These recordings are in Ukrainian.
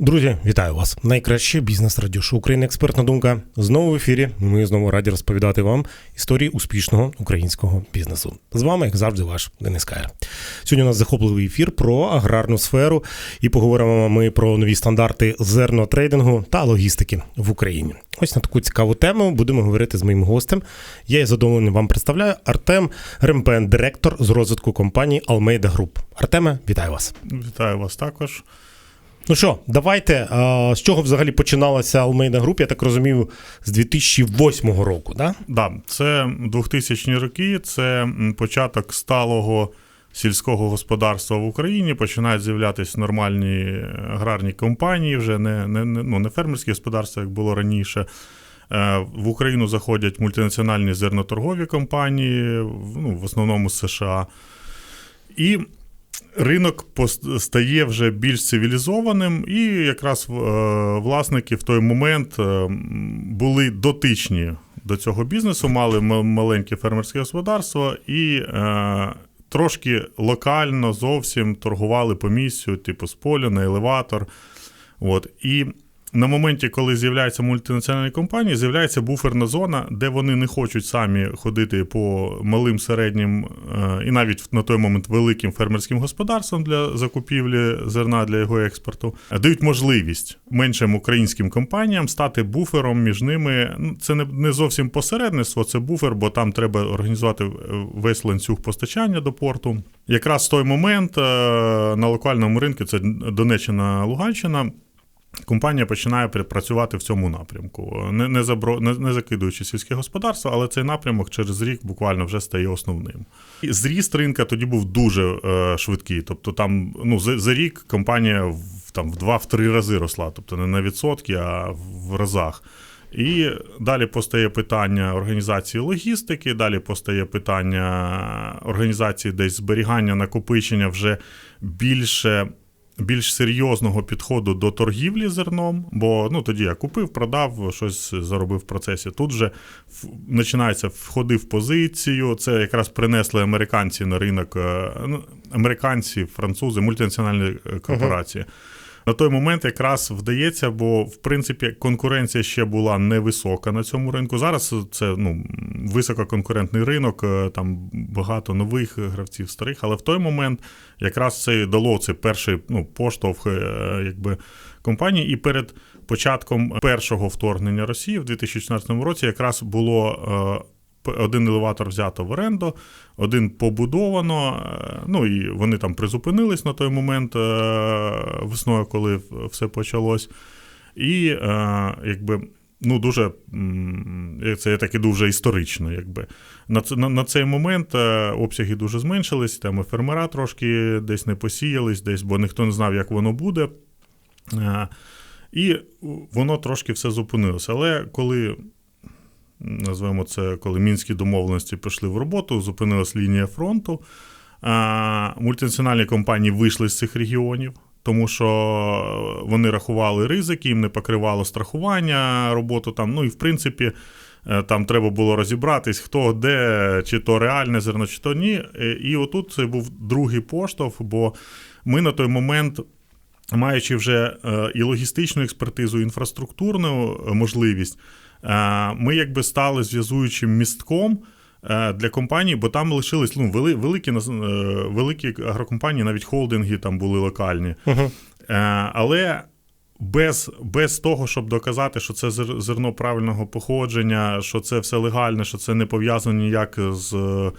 Друзі, вітаю вас! Найкраще бізнес радіошоу України. Експертна думка знову в ефірі. Ми знову раді розповідати вам історії успішного українського бізнесу. З вами, як завжди, ваш Денис Кайр. Сьогодні у нас захопливий ефір про аграрну сферу і поговоримо ми про нові стандарти зернотрейдингу та логістики в Україні. Ось на таку цікаву тему будемо говорити з моїм гостем. Я із задоволенням вам представляю Артем Ремпен, директор з розвитку компанії Almeida Group. Артеме, вітаю вас. Вітаю вас також. Ну що, давайте. З чого взагалі починалася Almeida Group, я так розумію, з 2008 року, да? Да, це 2000-ні роки, це початок сталого сільського господарства в Україні. Починають з'являтися нормальні аграрні компанії, вже не, не, ну, не фермерські господарства, як було раніше. Е, В Україну заходять мультинаціональні зерноторгові компанії, ну, в основному США. І ринок стає вже більш цивілізованим, і якраз е, власники в той момент е, були дотичні до цього бізнесу, мали маленьке фермерське господарство і е, трошки локально зовсім торгували по місцю, типу з поля на елеватор. От. І на моменті, коли з'являються мультинаціональні компанії, з'являється буферна зона, де вони не хочуть самі ходити по малим, середнім е, і навіть на той момент великим фермерським господарствам для закупівлі зерна для його експорту, дають можливість меншим українським компаніям стати буфером між ними. Ну, Це не, не зовсім посередництво, це буфер, бо там треба організувати е, весь ланцюг постачання до порту. Якраз в той момент е, на локальному ринку, це Донеччина, Луганщина. Компанія починає пр- працювати в цьому напрямку, не, не, забро, не, не закидуючи сільське господарство, але цей напрямок через рік буквально вже стає основним. І зріст ринка тоді був дуже е, швидкий. Тобто, там ну, за, за рік компанія в, там, в 2-3 рази росла, тобто не на відсотки, а в разах. І далі постає питання організації логістики, далі постає питання організації десь зберігання, накопичення вже більше. Більш серйозного підходу до торгівлі зерном, бо ну тоді я купив, продав, щось заробив в процесі. Тут вже починається входи в позицію. Це якраз принесли американці на ринок, е, ну, американці, французи, мультинаціональні е, корпорації. На той момент якраз вдається, бо в принципі конкуренція ще була невисока на цьому ринку. Зараз це ну, висококонкурентний ринок, е, там багато нових гравців, старих, але в той момент якраз це дало це перший ну, поштовх е, якби, компанії. І перед початком першого вторгнення Росії в 2014 році якраз було. Один елеватор взято в оренду, один побудовано. е, Ну і вони там призупинились на той момент е, весною, коли все почалось. І е, якби. Ну, дуже це я так іду вже історично. Якби. На, на, на цей момент обсяги дуже зменшились, там і фермера трошки десь не посіялись, десь, бо ніхто не знав, як воно буде. І воно трошки все зупинилося. Але коли назвемо це, коли мінські домовленості пішли в роботу, зупинилась лінія фронту. Мультинаціональні компанії вийшли з цих регіонів, тому що вони рахували ризики, їм не покривало страхування, роботу там. Ну і в принципі. е, Там треба було розібратись, хто де, чи то реальне зерно, чи то ні. Е, І отут це був другий поштовх, бо ми на той момент маючи вже е, і логістичну експертизу, і інфраструктурну можливість, ми якби стали зв'язуючим містком. е, Для компаній, бо там лишились ну, вели- великі, е, великі агрокомпанії, навіть холдинги там були локальні. Е, Але без, без того, щоб доказати, що це зер- зерно правильного походження, що це все легальне, що це не пов'язано ніяк з е,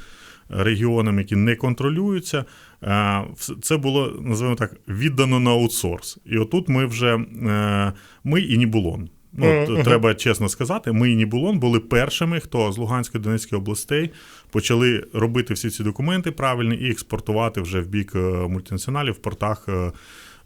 регіонами, які не контролюються, е, це було, називаємо так, віддано на аутсорс. І отут ми вже е, ми і Нібулон. Ну, т- мгм. треба чесно сказати, ми і Нібулон були першими, хто з Луганської Донецької областей почали робити всі ці документи правильні і експортувати вже в бік е, мультинаціоналів в портах е,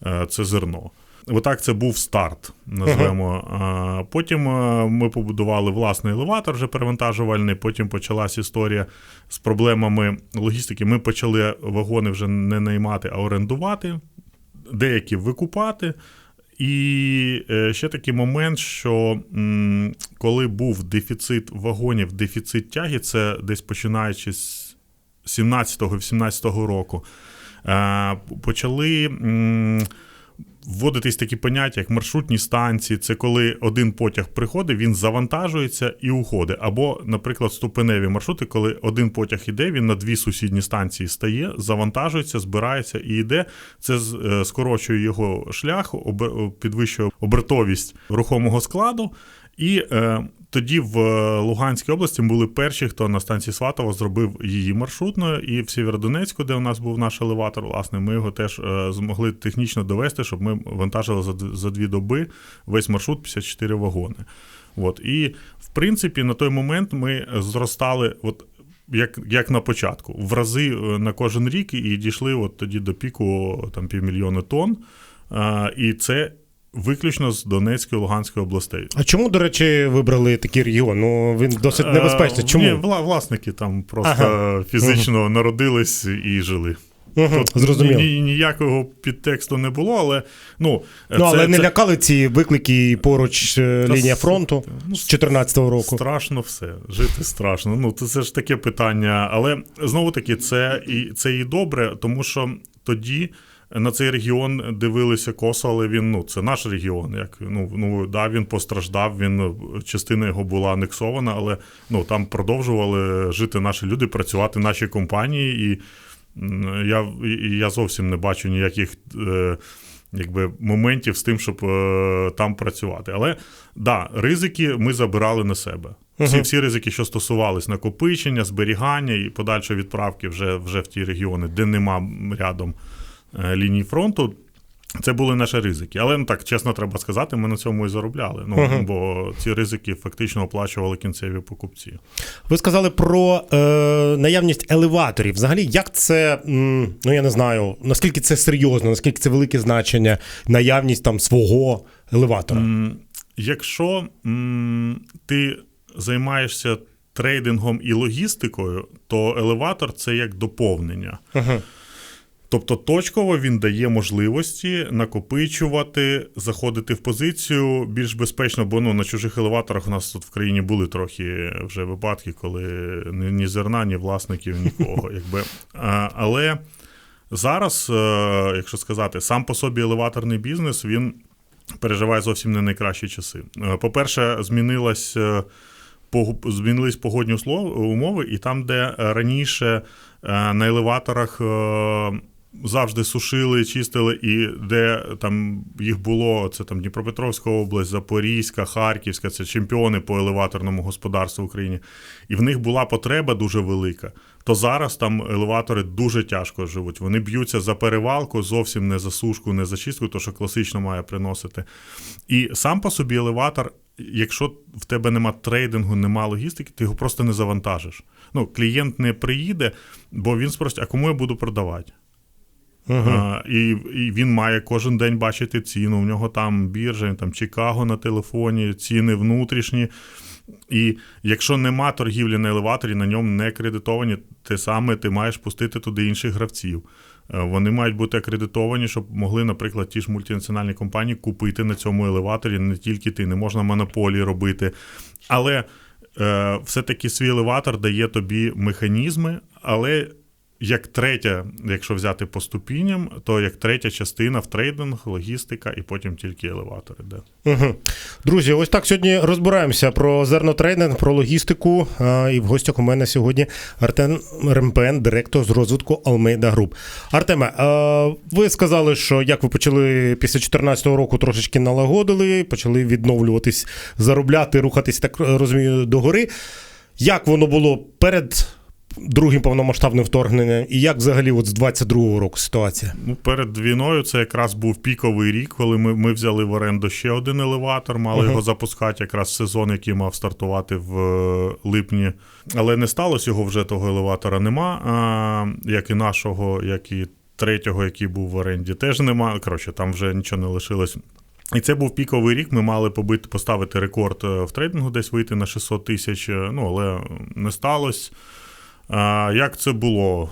е, це зерно. Отак це був старт, назвемо. А Потім е, ми побудували власний елеватор, вже перевантажувальний. Потім почалась історія з проблемами логістики. Ми почали вагони вже не наймати, а орендувати, деякі викупати. І е, ще такий момент, що коли був дефіцит вагонів, дефіцит тяги, це десь починаючи з 17-го 18-го року, е, почали вводитись такі поняття, як маршрутні станції. Це коли один потяг приходить, він завантажується і уходить. Або, наприклад, ступеневі маршрути, коли один потяг іде, він на дві сусідні станції стає, завантажується, збирається і йде. Це е, скорочує його шлях, підвищує обертовість рухомого складу. І е, тоді в е, Луганській області були перші, хто на станції Сватово зробив її маршрутною. І в Сєвєродонецьку, де у нас був наш елеватор, власне, ми його теж е, змогли технічно довести, щоб ми вантажили за, дві доби весь маршрут 54 вагони. От. І в принципі, на той момент ми зростали. От, як, як на початку, в рази е, на кожен рік і дійшли от тоді до піку там півмільйона тонн. А, і це виключно з Донецької Луганської областей. А чому, до речі, вибрали такий регіон? Ну він досить небезпечний. Е, Чому? Ні, власники там просто Ага. фізично народились і жили. Угу, Тут зрозуміло. ні, ніякого підтексту не було, але ну, Ну, але це, не це лякали ці виклики поруч е, Та лінія фронту ну, з 14-го року. страшно все. Жити страшно. Ну, це ж таке питання. Але знову таки, це і це і добре, тому що тоді. На цей регіон дивилися косо, але він ну це наш регіон. Як ну ну да, він постраждав. Він частина його була анексована, але ну там продовжували жити наші люди, працювати наші компанії, і я, я зовсім не бачу ніяких. Е, Якби моментів з тим, щоб е, там працювати. Але да, ризики ми забирали на себе. Всі, всі ризики, що стосувались накопичення, зберігання і подальшої відправки вже, вже в ті регіони, де нема рядом е, лінії фронту. Це були наші ризики. Але ну, так, чесно треба сказати, ми на цьому і заробляли. Ну, Мгм. Бо ці ризики фактично оплачували кінцеві покупці. Ви сказали про е, наявність елеваторів. Взагалі, як це, м, ну я не знаю, наскільки це серйозно, наскільки це велике значення, наявність там свого елеватора. М, Якщо м, ти займаєшся трейдингом і логістикою, то елеватор це як доповнення. Угу. Тобто точково він дає можливості накопичувати, заходити в позицію більш безпечно, бо ну, на чужих елеваторах у нас тут в країні були трохи вже випадки, коли ні, ні зерна, ні власників, нікого. Якби. А, але зараз, е, якщо сказати, сам по собі елеваторний бізнес, він переживає зовсім не найкращі часи. Е, По-перше, змінилась. е, Змінились погодні умови, і там, де раніше на елеваторах завжди сушили, чистили, і де там їх було, це там Дніпропетровська область, Запорізька, Харківська, це чемпіони по елеваторному господарству в Україні. І в них була потреба дуже велика. То зараз там елеватори дуже тяжко живуть. Вони б'ються за перевалку, зовсім не за сушку, не за чистку, то що класично має приносити. І сам по собі елеватор, якщо в тебе нема трейдингу, нема логістики, ти його просто не завантажиш. Ну, клієнт не приїде, бо він спросить, а кому я буду продавати? А, і, і він має кожен день бачити ціну. У нього там біржа, там Чикаго на телефоні, ціни внутрішні. І якщо нема торгівлі на елеваторі, на ньому не акредитовані, те саме ти маєш пустити туди інших гравців. Е, Вони мають бути акредитовані, щоб могли, наприклад, ті ж мультинаціональні компанії купити на цьому елеваторі не тільки ти, не можна монополії робити. Але е, все-таки свій елеватор дає тобі механізми, але як третя, якщо взяти по ступіням, то як третя частина в трейдинг, логістика і потім тільки елеватори. Да. Угу. Друзі, ось так сьогодні розбираємося про зернотрейдинг, про логістику. І в гостях у мене сьогодні Артем Ремпен, директор з розвитку Almeida Group. Артеме, ви сказали, що як ви почали після 2014 року трошечки налагодили, почали відновлюватись, заробляти, рухатись, так розумію, догори. Як воно було перед другим повномасштабним вторгненням, і як взагалі от з 22-го року ситуація? Ну, перед війною це якраз був піковий рік, коли ми, ми взяли в оренду ще один елеватор, мали Ага. його запускати якраз сезон, який мав стартувати в е, липні. Але не сталося його вже того елеватора нема, а, як і нашого, як і третього, який був в оренді, теж нема. Коротше, там вже нічого не лишилось. І це був піковий рік. Ми мали побити, поставити рекорд е, в трейдингу, десь вийти на 600 тисяч. е, Ну, але не сталося. Як це було?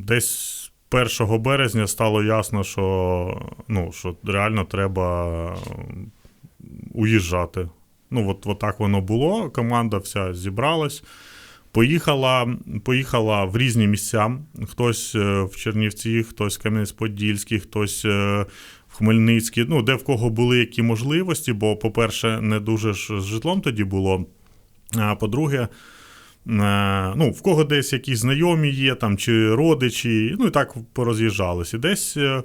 Десь 1 березня стало ясно, що, ну, що реально треба уїжджати. Ну, от, от так воно було. Команда вся зібралась. Поїхала, поїхала в різні місця. Хтось е, в Чернівці, хтось в Кам'янець-Подільський, хтось е, в Хмельницький, ну, де в кого були які можливості, бо, по-перше, не дуже ж з житлом тоді було. А по-друге, ну, в кого десь якісь знайомі є, там, чи родичі, ну і так пороз'їжджались. І десь е,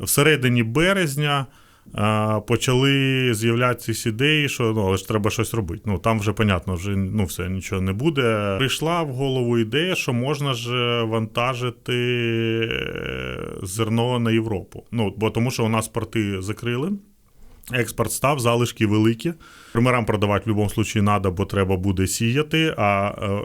всередині березня е, почали з'являтися ідеї, що ну, але ж треба щось робити. Ну, там вже, понятно, вже ну, все, нічого не буде. Прийшла в голову ідея, що можна ж вантажити е, зерно на Європу. Ну, бо тому що у нас порти закрили. Експорт став, залишки великі. Примерам продавати в будь-якому випадку треба, бо треба буде сіяти. А е,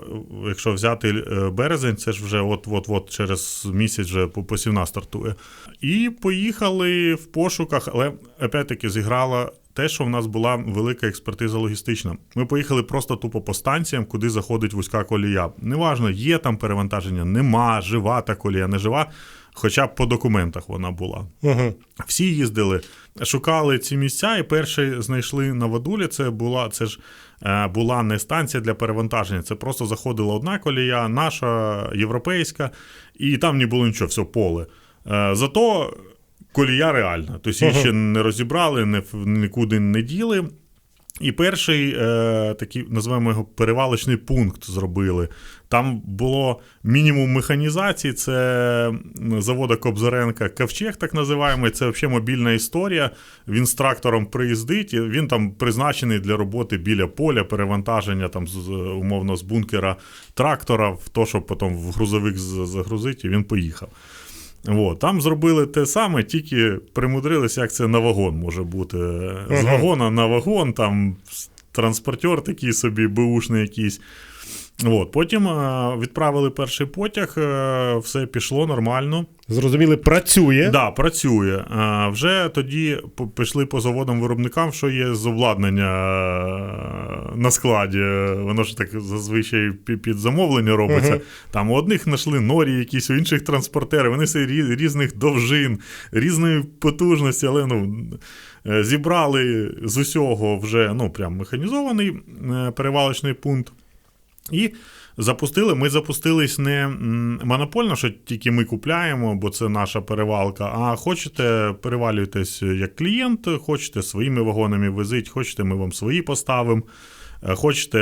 якщо взяти е, березень, це ж вже от-от-от через місяць вже по- посівна стартує. І поїхали в пошуках, але опять-таки зіграла те, що в нас була велика експертиза логістична. Ми поїхали просто тупо по станціям, куди заходить вузька колія. Неважно, є там перевантаження, нема, жива та колія, не жива. Хоча б по документах вона була. Угу. Всі їздили, шукали ці місця, і перші знайшли на Вадулі. Це була це ж е, була не станція для перевантаження. Це просто заходила одна колія, наша європейська, і там не було нічого, все поле. Е, зато колія реальна. Тобто її Ага. ще не розібрали, нікуди не діли. І перший е, такий, називаємо його перевалочний пункт зробили. Там було мінімум механізації, це завода Кобзаренка Ковчег, так називаємо. Це взагалі мобільна історія. Він з трактором приїздить, він там призначений для роботи біля поля, перевантаження там з, умовно з бункера трактора, в то, щоб потім в грузовик загрузити, і він поїхав. От, там зробили те саме, тільки примудрилися, як це на вагон може бути. З вагона на вагон, там транспортер такий собі, бушний якийсь. От, потім е, відправили перший потяг, е, все пішло нормально. Зрозуміли, працює. Да, працює. Е, Вже тоді пішли по заводам виробникам, що є з обладнання е, на складі. Воно ж так зазвичай під замовлення робиться. Мгм. Там у одних знайшли норі, якісь, у інших транспортери. Вони все різних довжин, різної потужності, але ну. Зібрали з усього вже ну, прям механізований перевалочний пункт. І запустили. Ми запустились не монопольно, що тільки ми купляємо, бо це наша перевалка. А хочете, перевалюйтесь як клієнт, хочете своїми вагонами везіть, хочете, ми вам свої поставимо. Е, Хочете,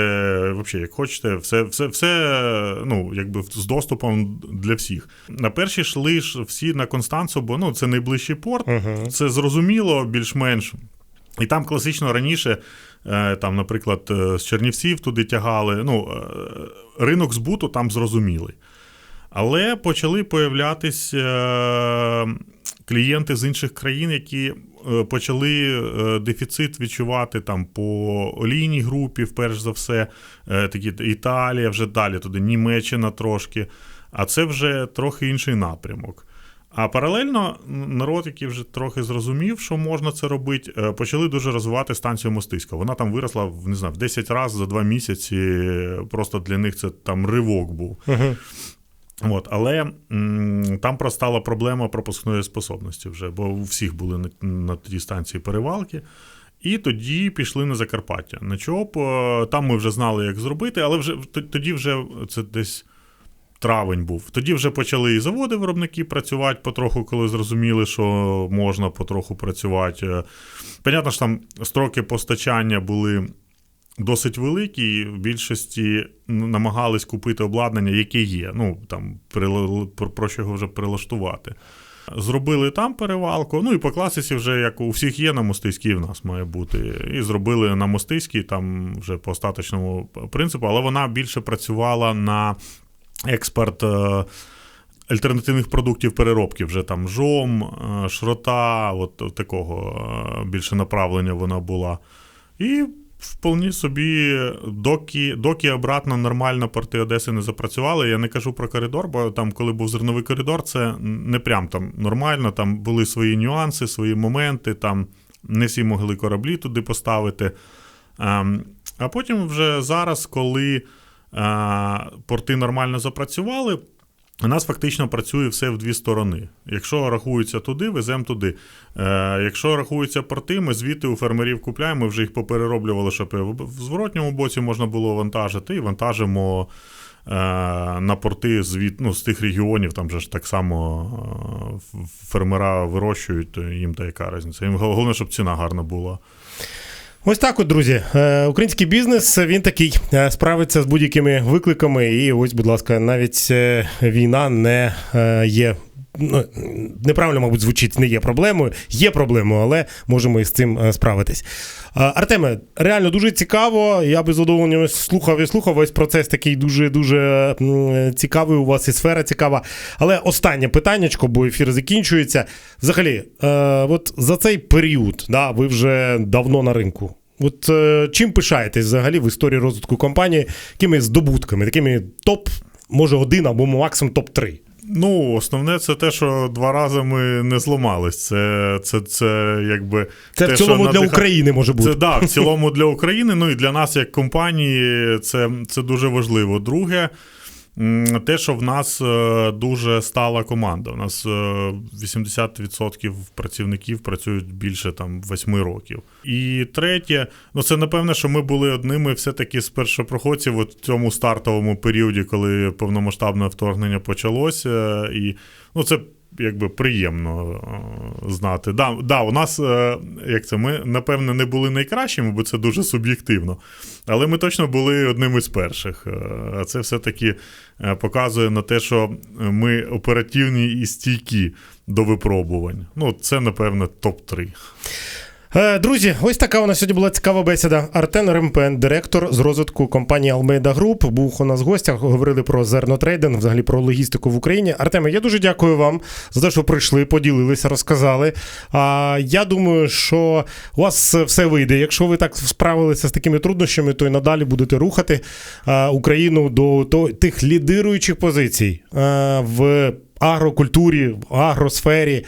взагалі, як хочете, все, все, все ну, якби з доступом для всіх. На перші йшли ж всі на Констанцу, бо ну, це найближчий порт, Угу. це зрозуміло більш-менш. І там класично раніше, е, там, наприклад, е, з Чернівців туди тягали. Ну, е, ринок збуту там зрозумілий. Але почали появлятися е, клієнти з інших країн, які почали дефіцит відчувати там по олійній групі, вперше за все, такі Італія, вже далі туди, Німеччина трошки. А це вже трохи інший напрямок. А паралельно народ, який вже трохи зрозумів, що можна це робити, е, почали дуже розвивати станцію Мостиська. Вона там виросла в не знаю, в 10 разів за 2 місяці. Просто для них це там ривок був. Угу. От, але м, там простала проблема пропускної способності вже, бо у всіх були на, на тій станції перевалки. І тоді пішли на Закарпаття. На ЧОП, е, там ми вже знали, як зробити, але вже тоді вже це десь травень був. Тоді вже почали і заводи виробники працювати потроху, коли зрозуміли, що можна потроху працювати. Понятно, що там строки постачання були досить великі, і в більшості намагались купити обладнання, яке є. Ну, там про- проще його вже прилаштувати. Зробили там перевалку. Ну і по класиці, вже як у всіх є на мостиській, в нас має бути. І зробили на мостиській, там вже по остаточному принципу, але вона більше працювала на експорт. е, Альтернативних продуктів переробки вже там жом, е, шрота, от такого е, більше направлення вона була. І вполне собі, доки, доки обратно нормально порти Одеси не запрацювали. Я не кажу про коридор, бо там, коли був зерновий коридор, це не прям там нормально. Там були свої нюанси, свої моменти. Там не всі могли кораблі туди поставити. Ем, А потім вже зараз, коли порти нормально запрацювали. У нас фактично працює все в дві сторони. Якщо рахується туди, веземо туди. Е, якщо рахуються порти, ми звідти у фермерів купляємо, вже їх поперероблювали, щоб в зворотньому боці можна було вантажити, і вантажимо на порти звід, ну, з тих регіонів, там же ж так само е, фермера вирощують, то їм та яка різниця. Їм головне, щоб ціна гарна була. Ось так, от, друзі. Е, Український бізнес він такий е, справиться з будь-якими викликами. І ось, будь ласка, навіть е, війна не є. Ну, неправильно, мабуть, звучить, не є проблемою. Є проблемою, але можемо із цим е, справитись. Артеме, реально дуже цікаво. Я би задоволенням слухав і слухав. Весь процес такий дуже дуже цікавий. У вас і сфера цікава. Але останнє питаннячко, бо ефір закінчується. Взагалі, е, от за цей період, да, ви вже давно на ринку. От е, чим пишаєтесь взагалі в історії розвитку компанії, якими здобутками, такими топ, може, один або максимум топ-3? Ну, основне, це те, що два рази ми не зламались. Це, це, це якби. Це те, в цілому що для України може бути. Це да, в цілому для України. Ну і для нас, як компанії, це, це дуже важливо. Друге, те, що в нас е, дуже стала команда. У нас е, 80% працівників працюють більше там 8 років. І третє, ну це напевне, що ми були одними все-таки з першопроходців у цьому стартовому періоді, коли повномасштабне вторгнення почалося. І ну, це якби приємно е, знати. Да, да, у нас, е, як це, ми, напевне, не були найкращими, бо це дуже суб'єктивно. Але ми точно були одними з перших. Е, А це все-таки показує на те, що ми оперативні і стійкі до випробувань. Ну, це, напевне, топ-3. Е, Друзі, ось така у нас сьогодні була цікава бесіда. Артен Ремпен, директор з розвитку компанії Almeida Group, був у нас в гостях. Говорили про зернотрейдинг, взагалі про логістику в Україні. Артеме, я дуже дякую вам за те, що прийшли, поділилися, розказали. А я думаю, що у вас все вийде. Якщо ви так справилися з такими труднощами, то й надалі будете рухати Україну до, тих лідируючих позицій в агрокультурі, в агросфері.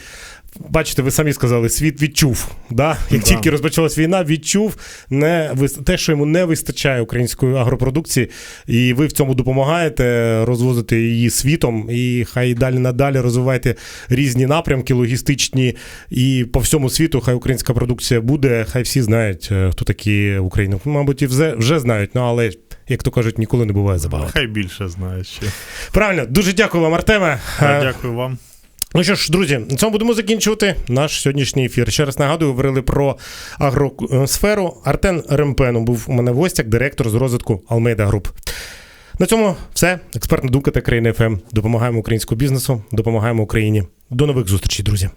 Бачите, ви самі сказали, світ відчув. Да? Як Да. тільки розпочалась війна, відчув не те, що йому не вистачає української агропродукції, і ви в цьому допомагаєте розвозити її світом. І хай далі надалі розвивайте різні напрямки логістичні, і по всьому світу хай українська продукція буде. Хай всі знають, е, хто такі Україна. Мабуть, і вже, вже знають, ну але. Як то кажуть, ніколи не буває забагато. Хай більше знає ще. Правильно, дуже дякую вам, Артеме. Е, Дякую вам. Ну що ж, друзі, на цьому будемо закінчувати наш сьогоднішній ефір. Ще раз нагадую, говорили про агросферу. Артен Ремпену був у мене в гостях, директор з розвитку Almeida Group. На цьому все. Експертна думка та країна ФМ. Допомагаємо українському бізнесу, допомагаємо Україні. До нових зустрічей, друзі.